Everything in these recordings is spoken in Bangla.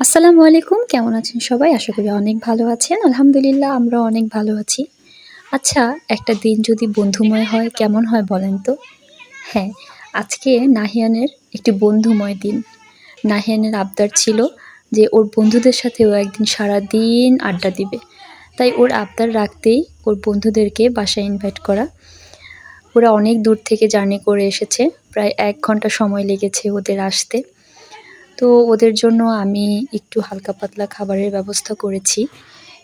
আসসালামু আলাইকুম, কেমন আছেন সবাই? আশা করি অনেক ভালো আছেন। আলহামদুলিল্লাহ আমরা অনেক ভালো আছি। আচ্ছা একটা দিন যদি বন্ধুময় হয়, কেমন হয় বলেন তো? হ্যাঁ আজকে নাহিয়ানের একটি বন্ধুময় দিন। নাহিয়ানের আবদার ছিল যে, ওর বন্ধুদের সাথে ও একদিন সারা দিন আড্ডা দিবে। তাই ওর আবদার রাখতেই ওর বন্ধুদেরকে বাসায় ইনভাইট করা। ওরা অনেক দূর থেকে জার্নি করে এসেছে। প্রায় এক ঘণ্টা সময় লেগেছে ওদের আসতে। তো ওদের জন্য আমি একটু হালকা পাতলা খাবারের ব্যবস্থা করেছি।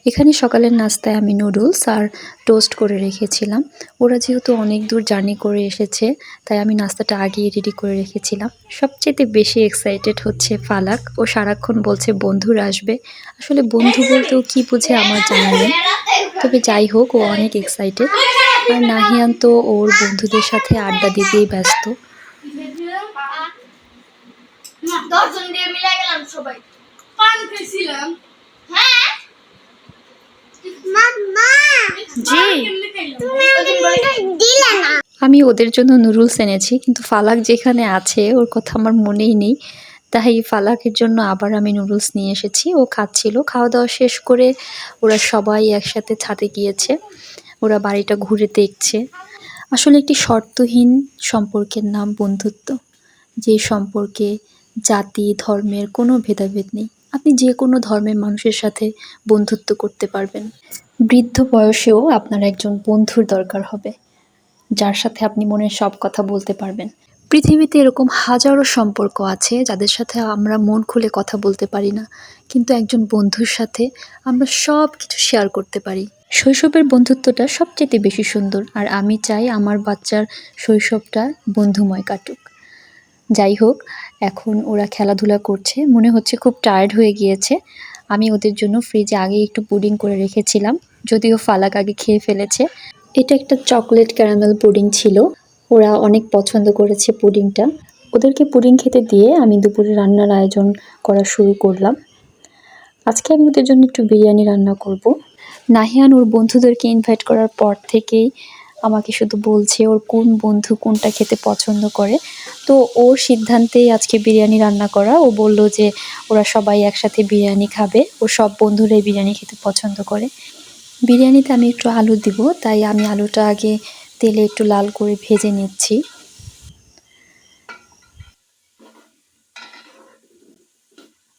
এখানে সকালের নাস্তায় আমি নুডলস আর টোস্ট করে রেখেছিলাম। ওরা যেহেতু অনেক দূর জার্নি করে এসেছে, তাই আমি নাস্তাটা আগেই রেডি করে রেখেছিলাম। সবচেয়ে বেশি এক্সাইটেড হচ্ছে ফালাক। ও সারাক্ষণ বলছে, বন্ধুরা আসবে। আসলে বন্ধু বলতেও কি বুঝে আমার জানা নেই। তবে যাই হোক, ও অনেক এক্সাইটেড আর নাহিয়ান তো ওর বন্ধুদের সাথে আড্ডা দিতেই ব্যস্ত। দশজন দিয়ে মিলাই গেলাম সবাই। পান খেয়েছিলাম। হ্যাঁ? মাম্মা জি। দিলে না। আমি ওদের জন্য নুডলস এনেছি কিন্তু ফালাক যেখানে আছে ওর কথা আমার মনেই নেই। তাই ফালাকের জন্য আবার আমি নুডলস নিয়ে এসেছি ও খাচ্ছিল। খাওয়া দাওয়া শেষ করে ওরা সবাই একসাথে ছাদে গিয়েছে। ওরা বাড়িটা ঘুরে দেখছে। আসলে একটি শর্তহীন সম্পর্কের নাম বন্ধুত্ব। যে সম্পর্কে জাতি, ধর্মের কোনো ভেদাভেদ নেই। আপনি যে কোনো ধর্মের মানুষের সাথে বন্ধুত্ব করতে পারবেন। বৃদ্ধ বয়সেও আপনার একজন বন্ধুর দরকার হবে, যার সাথে আপনি মনের সব কথা বলতে পারবেন। পৃথিবীতে এরকম হাজারো সম্পর্ক আছে, যাদের সাথে আমরা মন খুলে কথা বলতে পারি না। কিন্তু একজন বন্ধুর সাথে আমরা সব কিছু শেয়ার করতে পারি। শৈশবের বন্ধুত্বটা সবচেয়ে বেশি সুন্দর, আর আমি চাই আমার বাচ্চার শৈশবটা বন্ধুময় কাটুক। যাই হোক, এখন ওরা খেলাধুলা করছে। মনে হচ্ছে খুব টায়ার্ড হয়ে গিয়েছে। আমি ওদের জন্য ফ্রিজে আগে একটু পুডিং করে রেখেছিলাম, যদিও ফালাক আগে খেয়ে ফেলেছে। এটা একটা চকলেট ক্যারামেল পুডিং ছিল। ওরা অনেক পছন্দ করেছে পুডিংটা ওদেরকে পুডিং খেতে দিয়ে আমি দুপুরে রান্নার আয়োজন করা শুরু করলাম। আজকে আমি ওদের জন্য একটু বিরিয়ানি রান্না করব। নাহিয়ান ওর বন্ধুদেরকে ইনভাইট করার পর থেকেই আমাকে শুধু বলছে ওর কোন বন্ধু কোনটা খেতে পছন্দ করে। তো ওর সিদ্ধান্তেই আজকে বিরিয়ানি রান্না করা। ও বলল যে ওরা সবাই একসাথে বিরিয়ানি খাবে। ও সব বন্ধুরাই বিরিয়ানি খেতে পছন্দ করে। বিরিয়ানিতে আমি একটু আলু দিব, তাই আমি আলুটা আগে তেলে একটু লাল করে ভেজে নিচ্ছি।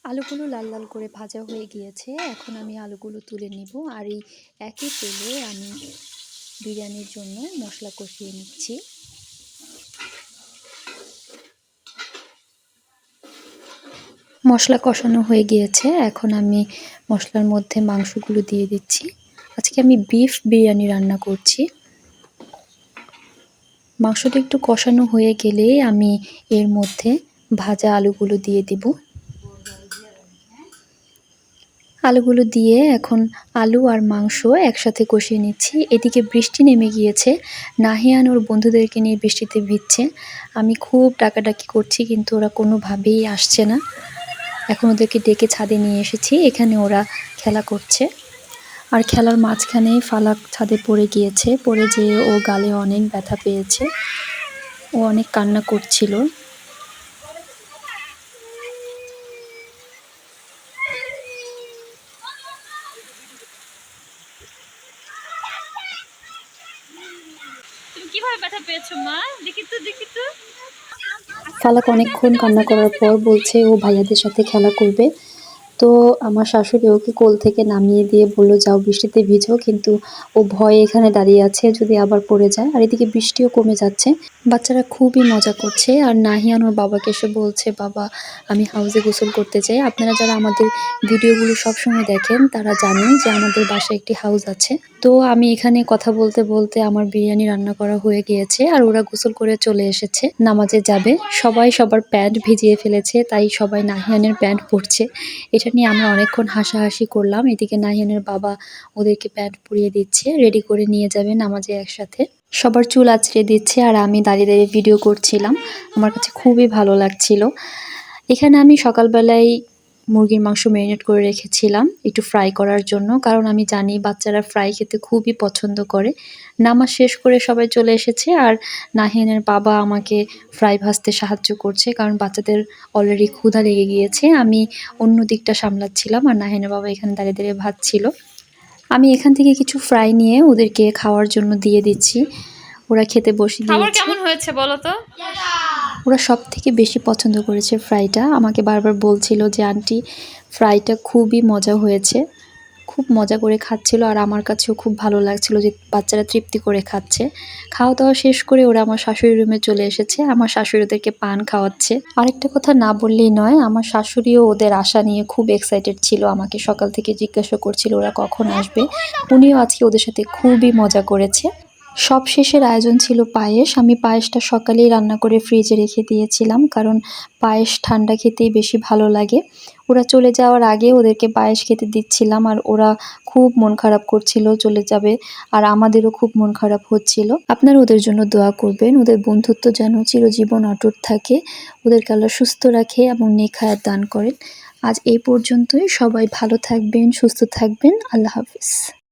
আলুগুলো লাল লাল করে ভাজা হয়ে গিয়েছে। এখন আমি আলুগুলো তুলে নিব। আর এই একই তেলে আমি বিরিয়ানির জন্য মশলা কষিয়ে নিচ্ছি। মশলা কষানো হয়ে গিয়েছে, এখন আমি মশলার মধ্যে মাংসগুলো দিয়ে দিচ্ছি। আজকে আমি বিফ বিরিয়ানি রান্না করছি। মাংসটা একটু কষানো হয়ে গেলে আমি এর মধ্যে ভাজা আলুগুলো দিয়ে দিব। আলুগুলো দিয়ে এখন আলু আর মাংস একসাথে কষিয়ে নিচ্ছি। এদিকে বৃষ্টি নেমে গিয়েছে। নাহিয়ান ওর বন্ধুদেরকে নিয়ে বৃষ্টিতে ভিজছে। আমি খুব ডাকাডাকি করছি কিন্তু ওরা কোনোভাবেই আসছে না। এখন ওদেরকে ডেকে ছাদে নিয়ে এসেছি। এখানে ওরা খেলা করছে। আর খেলার মাঝখানে ফালাক ছাদে পড়ে গিয়েছে। পড়ে যেয়ে ও গালে অনেক ব্যথা পেয়েছে। ও অনেক কান্না করছিল। ফালাক অনেকক্ষণ কান্না করার পর বলছে, ও ভাইয়াদের সাথে খেলা করবে। তো আমার শাশুড়ি ওকে কোল থেকে নামিয়ে দিয়ে বলল, যাও বৃষ্টিতে ভিজো। কিন্তু ও ভয়ে এখানে দাঁড়িয়ে আছে, যদি আবার পড়ে যায়। আর এদিকে বৃষ্টিও কমে যাচ্ছে। বাচ্চারা খুবই মজা করছে। আর নাহিয়ান ওর বাবাকে এসে বলছে, বাবা, আমি হাউসে গোসল করতে চাই। আপনারা যারা আমাদের ভিডিওগুলো সবসময় দেখেন, তারা জানেন যে আমাদের বাসায় একটি হাউস আছে। তো আমি এখানে কথা বলতে বলতে আমার বিরিয়ানি রান্না করা হয়ে গিয়েছে, আর ওরা গোসল করে চলে এসেছে। নামাজে যাবে। সবাই সবার প্যান্ট ভিজিয়ে ফেলেছে, তাই সবাই নাহিয়ানের প্যান্ট পরছে। এটা নিয়ে আমরা অনেকক্ষণ হাসাহাসি করলাম। এদিকে নাহিয়ানের বাবা ওদেরকে প্যান্ট পরিয়ে দিচ্ছে রেডি করে নিয়ে যাবে নামাজে একসাথে। সবার চুল আঁচড়ে দিচ্ছে আর আমি দাঁড়িয়ে দাঁড়িয়ে ভিডিও করছিলাম। আমার কাছে খুবই ভালো লাগছিল। এখানে আমি সকালবেলায় মুরগির মাংস ম্যারিনেট করে রেখেছিলাম একটু ফ্রাই করার জন্য। কারণ আমি জানি বাচ্চারা ফ্রাই খেতে খুবই পছন্দ করে। নামাজ শেষ করে সবাই চলে এসেছে আর নাহিনের বাবা আমাকে ফ্রাই ভাজতে সাহায্য করছে কারণ বাচ্চাদের অলরেডি ক্ষুধা লেগে গিয়েছে। আমি অন্য দিকটা সামলাচ্ছিলাম আর নাহিনের বাবা এখানে দাঁড়িয়ে দাঁড়িয়ে ভাজছিল। আমি এখান থেকে কিছু ফ্রাই নিয়ে ওদেরকে খাওয়ার জন্য দিয়ে দিচ্ছি। ওরা খেতে বসে দিয়েছে। কেমন হয়েছে বলো তো? ওরা সব থেকে বেশি পছন্দ করেছে ফ্রাইটা আমাকে বারবার বলছিল যে আন্টি ফ্রাইটা খুবই মজা হয়েছে। খুব মজা করে খাচ্ছিল আর আমার কাছেও খুব ভালো লাগছিল যে বাচ্চারা তৃপ্তি করে খাচ্ছে। খাওয়া দাওয়া শেষ করে ওরা আমার শাশুড়ি রুমে চলে এসেছে। আমার শাশুড়ি ওদেরকে পান খাওয়াচ্ছে। আরেকটা কথা না বললেই নয়, আমার শাশুড়িও ওদের আশা নিয়ে খুব এক্সাইটেড ছিল, আমাকে সকাল থেকে জিজ্ঞাসা করছিল ওরা কখন আসবে। উনিও আজকে ওদের সাথে খুবই মজা করেছে। সব শেষের আয়োজন ছিল পায়েস। আমি পায়েসটা সকালেই রান্না করে ফ্রিজে রেখে দিয়েছিলাম, কারণ পায়েস ঠান্ডা খেতেই বেশি ভালো লাগে। ওরা চলে যাওয়ার আগে ওদেরকে পায়েস খেতে দিচ্ছিলাম আর ওরা খুব মন খারাপ করছিল, চলে যাবে আর আমাদেরও খুব মন খারাপ হচ্ছিল। আপনারা ওদের জন্য দোয়া করবেন, ওদের বন্ধুত্ব যেন চিরজীবন অটুট থাকে, ওদেরকে আল্লাহ সুস্থ রাখে এবং নেখায়াত দান করেন। আজ এই পর্যন্তই, সবাই ভালো থাকবেন, সুস্থ থাকবেন, আল্লাহ হাফিজ।